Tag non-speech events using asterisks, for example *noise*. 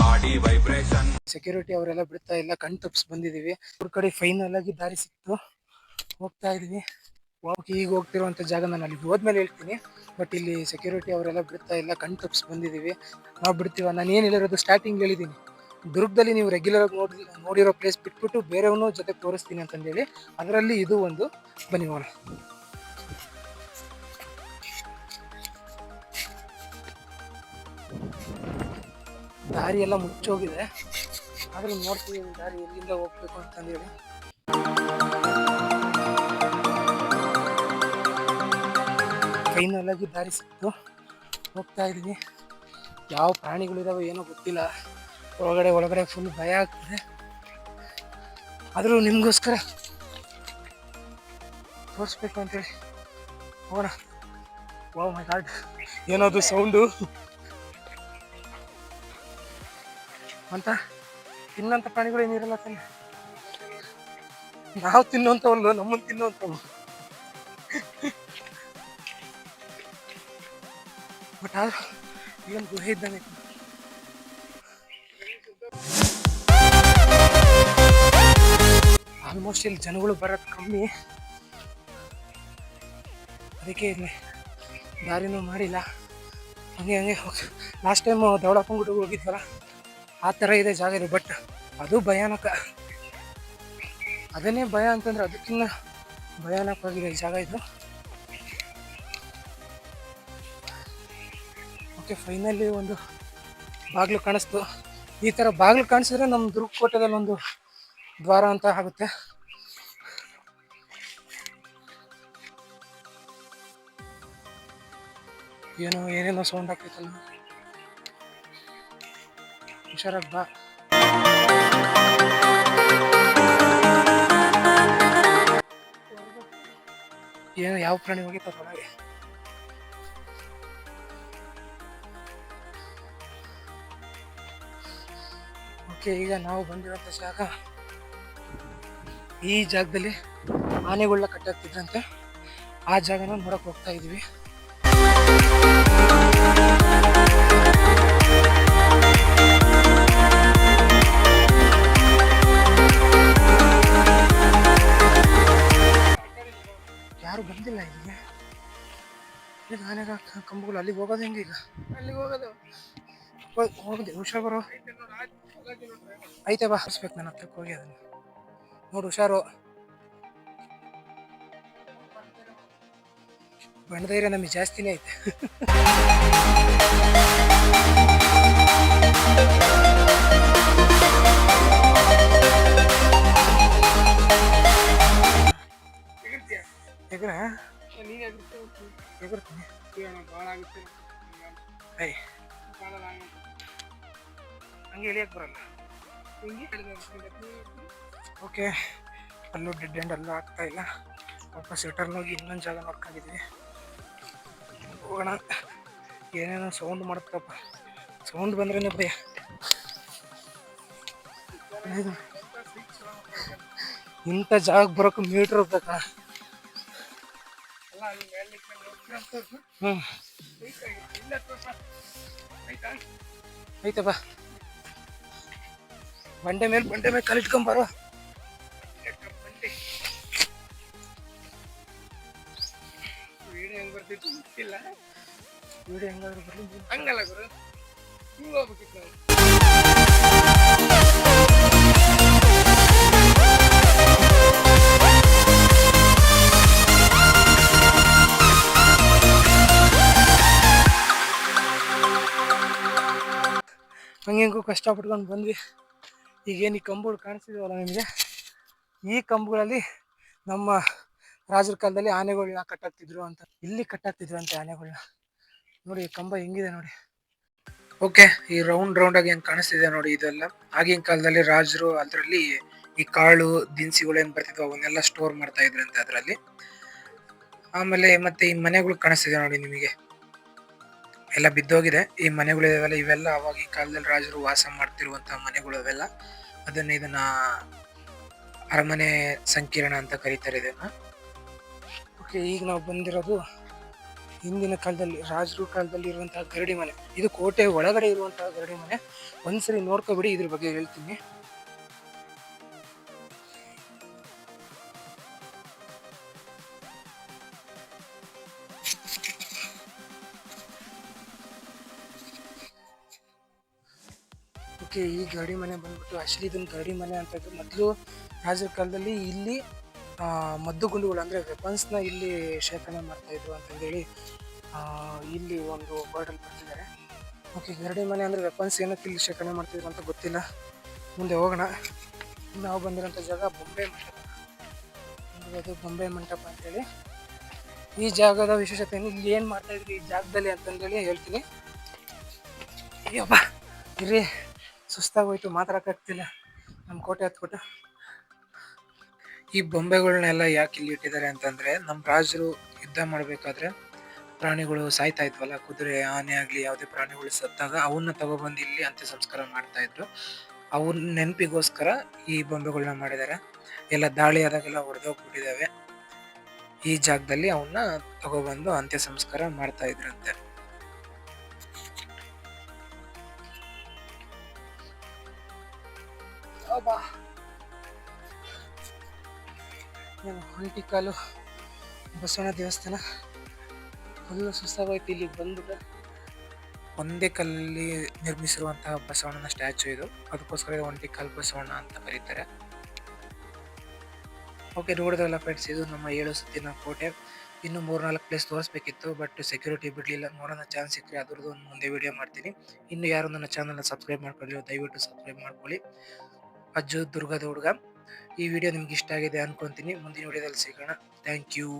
Body security ಅವರೆಲ್ಲ ಬಿಡ್ತಾ ಇಲ್ಲ ಕಣ್ ತಪ್ಪಿಸ್ ಬಂದಿದೀವಿ. ಅವ್ರ ಕಡೆ ಫೈನಲ್ ಆಗಿ ದಾರಿ ಸಿಕ್ತು. ಹೋಗ್ತಾ ಇದೀವಿ. ಈಗ ಹೋಗ್ತಿರುವಂತ ಜಾಗ ನಾನು ಅಲ್ಲಿ ಹೋದ್ಮೇಲೆ ಹೇಳ್ತೀನಿ. ಬಟ್ ಇಲ್ಲಿ ಸೆಕ್ಯೂರಿಟಿ ಅವರೆಲ್ಲ ಬಿಡ್ತಾ ಇಲ್ಲ ಕಣ್ ತಪ್ಪಿಸ್ ಬಂದಿದೀವಿ. ನಾವು ಬಿಡ್ತೀವ? ನಾನು ಏನು ಹೇಳಿರೋದು? ಸ್ಟಾರ್ಟಿಂಗ್ ಹೇಳಿದ್ದೀನಿ ದುರ್ಗದಲ್ಲಿ ನೀವು ರೆಗ್ಯುಲರ್ ಆಗಿ ನೋಡಿ, ನೋಡಿರೋ ಪ್ಲೇಸ್ ಬಿಟ್ಬಿಟ್ಟು ಬೇರೆಯವನು ಜೊತೆ ತೋರಿಸ್ತೀನಿ ಅಂತಂದೇಳಿ, ಅದರಲ್ಲಿ ಇದು ಒಂದು ಬನ್ನಿ ನೋಡೋಣ. ದಾರಿ ಎಲ್ಲ ಮುಚ್ಚೋಗಿದೆ. ಆದ್ರೂ ನೋಡ್ತೀವಿ ದಾರಿ ಎಲ್ಲಿಂದ ಹೋಗ್ಬೇಕು ಅಂತಂದೇಳಿ. ಕೈನಲ್ಲಾಗಿ ದಾರಿ ಸಿಕ್ತು. ಹೋಗ್ತಾ ಇದ್ವಿ ಯಾವ ಪ್ರಾಣಿಗಳಿದಾವೆ ಏನೋ ಗೊತ್ತಿಲ್ಲ. ಒಳಗಡೆ ಒಳಗಡೆ ಫುಲ್ ಭಯ ಆಗ್ತದೆ. ಆದರೂ ನಿಮಗೋಸ್ಕರ ತೋರಿಸ್ಬೇಕು ಅಂತೇಳಿ. ಹೋಗೋಣ. ಓ ಮೈ ಗಾಡ್ ಏನದು ಸೌಂಡು ಅಂತ? ತಿನ್ನಂತ ಪ್ರಾಣಿಗಳು ಏನಿರಲ್ಲ ತಾನೆ ನಾವು ತಿನ್ನುವಂಥವಲ್ಲ ನಮ್ಮನ್ನು ತಿನ್ನುವಂಥವು ಬಟ್ ಆದ್ರೂ ಈಗೊಂದು ಗುಹೆ ಇದ್ದಾನೆ. ಆಲ್ಮೋಸ್ಟ್ ಇಲ್ಲಿ ಜನಗಳು ಬರೋದು ಕಮ್ಮಿ. ಅದಕ್ಕೆ ಇಲ್ಲಿ ದಾರಿನೂ ಮಾಡಿಲ್ಲ. ಹಂಗೆ ಹಂಗೆ ಹೋಗಿ ಲಾಸ್ಟ್ ಟೈಮ್ ಗುಡ್ಡಗೆ ಹೋಗಿದ್ವಲ್ಲ? ಆ ಥರ ಇದೆ ಜಾಗ ಇದೆ ಬಟ್ ಅದು ಭಯಾನಕ. ಅದನ್ನೇ ಭಯ ಅಂತಂದ್ರೆ ಅದಕ್ಕಿಂತ ಭಯಾನಕವಾಗಿದೆ ಜಾಗ ಇದು. ಓಕೆ ಫೈನಲಿ ಒಂದು ಬಾಗಿಲು ಕಾಣಿಸ್ತು. ಈ ಥರ ಬಾಗಿಲು ಕಾಣಿಸಿದ್ರೆ ನಮ್ಮ ದುರ್ಗಕೋಟದಲ್ಲಿ ಒಂದು ದ್ವಾರ ಅಂತ ಆಗುತ್ತೆ. ಏನೋ ಏನೇನೋ ಸೌಂಡ್ ಆಗ್ತೈತಲ್ಲ ಹುಷಾರಾಗಿ ಬಾ ಏನು, ಯಾವ ಪ್ರಾಣಿ ಹೋಗಿ ಒಳಗೆ ಓಕೆ, ಈಗ ನಾವು ಬಂದಿರೋಂಥ ಜಾಗ ಈ ಜಾಗದಲ್ಲಿ ಆನೆಗಳನ್ನ ಕಟ್ಟಾಕ್ತಿದ್ರಂತೆ. ಆ ಜಾಗನ ನೋಡಕ್ಕೆ ಹೋಗ್ತಾ ಇದೀವಿ. ಆನೆಗ ಕಂಬಗಳು ಅಲ್ಲಿಗೆ ಹೋಗೋದು ಹೆಂಗೆ ಈಗ? ಅಲ್ಲಿಗೆ ಹೋಗೋದು. ಹೋಗಿದೆ ಹುಷಾರು ಬರೋ. ಐತೆ ಬಾ ಹರಿಸ್ಬೇಕು ನನ್ನ ಹತ್ರಕ್ಕೆ ಹೋಗಿ ಅದನ್ನು. ನೋಡು ಹುಷಾರು. ಬಣ್ಣಧೈರ್ಯ ನಮಗೆ ಜಾಸ್ತಿನೇ ಐತೆ. *laughs* ಐ ಹಂಗೆ ಇಳಿಯಕ್ಕೆ ಬರಲ್ಲ. ಓಕೆ. ಅಲ್ಲೂ ಡೆಡ್ ಎಂಡ್ ಅಲ್ಲೂ ಆಗ್ತಾ ಇಲ್ಲ. ವಾಪಸ್ ರಿಟರ್ನ್ ಹೋಗಿ ಇನ್ನೊಂದು ಜಾಗ ನೋಡ್ಕೊಂಡಿದ್ವಿ ಹೋಗೋಣ. ಏನೇನೋ ಸೌಂಡ್ ಮಾಡ್ತಪ್ಪ ಸೌಂಡ್ ಬಂದ್ರೇನೆ ಭಯ. ಇಂಥ ಜಾಗಕ್ಕೆ ಬರೋಕೆ ಮೀಟ್ರ್ ಬೇಕಾ? ಹ್ಞೂ ಐತೆ ಬಾ ಬಂಡೆ ಮೇಲೆ ಬಂಡೆ ಮೇಲೆ ಕಲಿಟ್ಕೊಂಬಾರ ಹೆಂಗ್ ಬರ್ತಿತ್ತು ಗೊತ್ತಿಲ್ಲ. ವಿಡಿಯೋ ಹೆಂಗಾದ್ರೂ ಬರ್ಲಿ. ಹಂಗಲ್ಲ ಗುರು. ಹಿಂಗ್ ಹೋಗ್ಬೇಕಿತ್ತು ನಾವು. ಹೆಂಗೋ ಕಷ್ಟಪಟ್ಕೊಂಡು ಬಂದ್ವಿ. ಈಗೇನು ಈ ಕಂಬಗಳು ಕಾಣಿಸ್ತಿದವಲ್ಲ ನಿಮಗೆ? ಈ ಕಂಬಗಳಲ್ಲಿ ನಮ್ಮ ರಾಜರ ಕಾಲದಲ್ಲಿ ಆನೆಗಳನ್ನ ಕಟ್ಟಾಗ್ತಿದ್ರು ಅಂತ. ಇಲ್ಲಿ ಕಟ್ಟಾಗ್ತಿದ್ರು ಅಂತ ಆನೆಗಳನ್ನ ನೋಡಿ ಈ ಕಂಬ ಹೆಂಗಿದೆ ನೋಡಿ. ಓಕೆ, ಈ ರೌಂಡ್ ರೌಂಡ್ ಆಗಿ ಹೆಂಗೆ ಕಾಣಿಸ್ತಿದೆ ನೋಡಿ ಇದೆಲ್ಲ. ಆಗಿನ ಕಾಲದಲ್ಲಿ ರಾಜರು ಅದರಲ್ಲಿ ಈ ಕಾಳು, ದಿನಸಿಗಳು ಏನು ಬರ್ತಿದ್ವು ಅವನ್ನೆಲ್ಲ ಸ್ಟೋರ್ ಮಾಡ್ತಾ ಇದ್ರಂತೆ ಅದರಲ್ಲಿ. ಆಮೇಲೆ ಮತ್ತೆ ಈ ಮನೆಗಳು ಕಾಣಿಸ್ತಿದೆ ನೋಡಿ ನಿಮಗೆ. ಎಲ್ಲ ಬಿದ್ದೋಗಿದೆ. ಈ ಮನೆಗಳು ಇದಾವೆಲ್ಲ ಇವೆಲ್ಲ ಅವಾಗಿನ ಕಾಲದಲ್ಲಿ ರಾಜರು ವಾಸ ಮಾಡ್ತಿರುವಂತಹ ಮನೆಗಳು ಅವೆಲ್ಲ. ಅದನ್ನ ಇದನ್ನ ಅರಮನೆ ಸಂಕೀರ್ಣ ಅಂತ ಕರೀತಾರೆ ಇದನ್ನ. ಓಕೆ ಈಗ ನಾವು ಬಂದಿರೋದು ಹಿಂದಿನ ಕಾಲದಲ್ಲಿ, ರಾಜರು ಕಾಲದಲ್ಲಿ ಇರುವಂತಹ ಗರಡಿ ಮನೆ. ಇದು ಕೋಟೆ ಒಳಗಡೆ ಇರುವಂತಹ ಗರಡಿ ಮನೆ. ಒಂದ್ಸರಿ ನೋಡ್ಕೊಬಿಡಿ ಇದ್ರ ಬಗ್ಗೆ ಹೇಳ್ತೀನಿ. ಓಕೆ ಈ ಗರಡಿ ಮನೆ ಬಂದ್ಬಿಟ್ಟು ಅಶ್ರೀದನ್ ಗರಡಿ ಮನೆ ಅಂತ ಮೊದಲು ರಾಜರ ಕಾಲದಲ್ಲಿ ಇಲ್ಲಿ ಮದ್ದು ಮದ್ದುಗುಂಡುಗಳು ಅಂದರೆ ವೆಪನ್ಸ್ನ ಇಲ್ಲಿ ಶೇಖರಣೆ ಮಾಡ್ತಾ ಇದ್ರು ಅಂತಂದೇಳಿ ಇಲ್ಲಿ ಒಂದು ಬರ್ಡಲ್ಲಿ ಬರ್ತಿದ್ದಾರೆ ಓಕೆ, ಗರಡಿ ಮನೆ ಅಂದರೆ ವೆಪನ್ಸ್ ಏನಕ್ಕೆ ಇಲ್ಲಿ ಶೇಖರಣೆ ಮಾಡ್ತಿದ್ರು ಅಂತ ಗೊತ್ತಿಲ್ಲ. ಮುಂದೆ ಹೋಗೋಣ. ನಾವು ಬಂದಿರೋಂಥ ಜಾಗ ಬೊಂಬೆ ಮಂಟಪ. ಅದು ಬೊಂಬೆ ಮಂಟಪ ಅಂತೇಳಿ ಈ ಜಾಗದ ವಿಶೇಷತೆ ಏನು ಇಲ್ಲಿ ಏನು ಮಾಡ್ತಾಯಿದ್ರು ಈ ಜಾಗದಲ್ಲಿ ಅಂತಂದೇಳಿ ಹೇಳ್ತೀನಿ. ಅಯ್ಯಪ್ಪ ಇರಿ ಸುಸ್ತಾಗೋಯ್ತು ಮಾತಾಡೋಕ್ಕಾಗ್ತಿಲ್ಲ ನಮ್ಮ ಕೋಟೆ ಹತ್ಬಿಟ್ಟು. ಈ ಬೊಂಬೆಗಳನ್ನೆಲ್ಲ ಯಾಕೆ ಇಲ್ಲಿ ಇಟ್ಟಿದ್ದಾರೆ ಅಂತಂದರೆ ನಮ್ಮ ರಾಜರು ಯುದ್ಧ ಮಾಡಬೇಕಾದ್ರೆ ಪ್ರಾಣಿಗಳು ಸಾಯ್ತಾ ಇದ್ವಲ್ಲ, ಕುದುರೆ, ಆನೆ ಆಗಲಿ, ಯಾವುದೇ ಪ್ರಾಣಿಗಳು ಸತ್ತಾಗ ಅವನ್ನ ತಗೊಬಂದು ಇಲ್ಲಿ ಅಂತ್ಯ ಸಂಸ್ಕಾರ ಮಾಡ್ತಾ ಇದ್ರು. ಅವ್ರ ನೆನಪಿಗೋಸ್ಕರ ಈ ಬೊಂಬೆಗಳನ್ನ ಮಾಡಿದ್ದಾರೆ ಎಲ್ಲ ದಾಳಿ ಆದಾಗೆಲ್ಲ ಹೊಡೆದೋಗ್ಬಿಟ್ಟಿದ್ದಾವೆ ಈ ಜಾಗದಲ್ಲಿ ಅವನ್ನ ತಗೊಬಂದು ಅಂತ್ಯ ಸಂಸ್ಕಾರ ಮಾಡ್ತಾ ಇದ್ರಂತೆ. ಅಬ್ಬಾ. ಏನು ಹೊಂಟಿಕಾಲು ಬಸವಣ್ಣ ದೇವಸ್ಥಾನ. ಫುಲ್ಲು ಸುಸ್ತಾಗೋಯ್ತು ಇಲ್ಲಿಗೆ ಬಂದ್ಬಿಟ್ಟು. ಒಂದೇ ಕಲ್ಲಲ್ಲಿ ನಿರ್ಮಿಸಿರುವಂತಹ ಬಸವಣ್ಣನ ಸ್ಟ್ಯಾಚು ಇದು. ಅದಕ್ಕೋಸ್ಕರ ಒಂಟಿಕಾಲ್ ಬಸವಣ್ಣ ಅಂತ ಕರೀತಾರೆ. ಓಕೆ, ನೋಡಿದ್ರಲ್ಲ ಫ್ರೆಂಡ್ಸ್, ಇದು ನಮ್ಮ ಏಳು ಸುತ್ತಿನ ಕೋಟೆ. ಇನ್ನು ಮೂರ್ನಾಲ್ಕು ಪ್ಲೇಸ್ ತೋರಿಸ್ಬೇಕಿತ್ತು, ಬಟ್ ಸೆಕ್ಯೂರಿಟಿ ಬಿಡಲಿಲ್ಲ. ನೋಡೋಣ ಚಾನ್ಸ್ ಸಿಕ್ಕರೆ ಅದ್ರದ್ದು ಒಂದು ಮುಂದೆ ವಿಡಿಯೋ ಮಾಡ್ತೀನಿ. ಇನ್ನು ಯಾರು ನನ್ನ ಚಾನಲ್ನ ಸಬ್ಸ್ಕ್ರೈಬ್ ಮಾಡ್ಕೊಳ್ಳಿ ದಯವಿಟ್ಟು ಸಬ್ಸ್ಕ್ರೈಬ್ ಮಾಡ್ಕೊಳ್ಳಿ. ಅಜ್ಜು ದುರ್ಗದ ಹುಡುಗ. ಈ ವಿಡಿಯೋ ನಿಮ್ಗೆ ಇಷ್ಟ ಆಗಿದೆ ಅನ್ಕೊಂತೀನಿ. ಮುಂದಿನ ವಿಡಿಯೋದಲ್ಲಿ ಸಿಗೋಣ. Thank you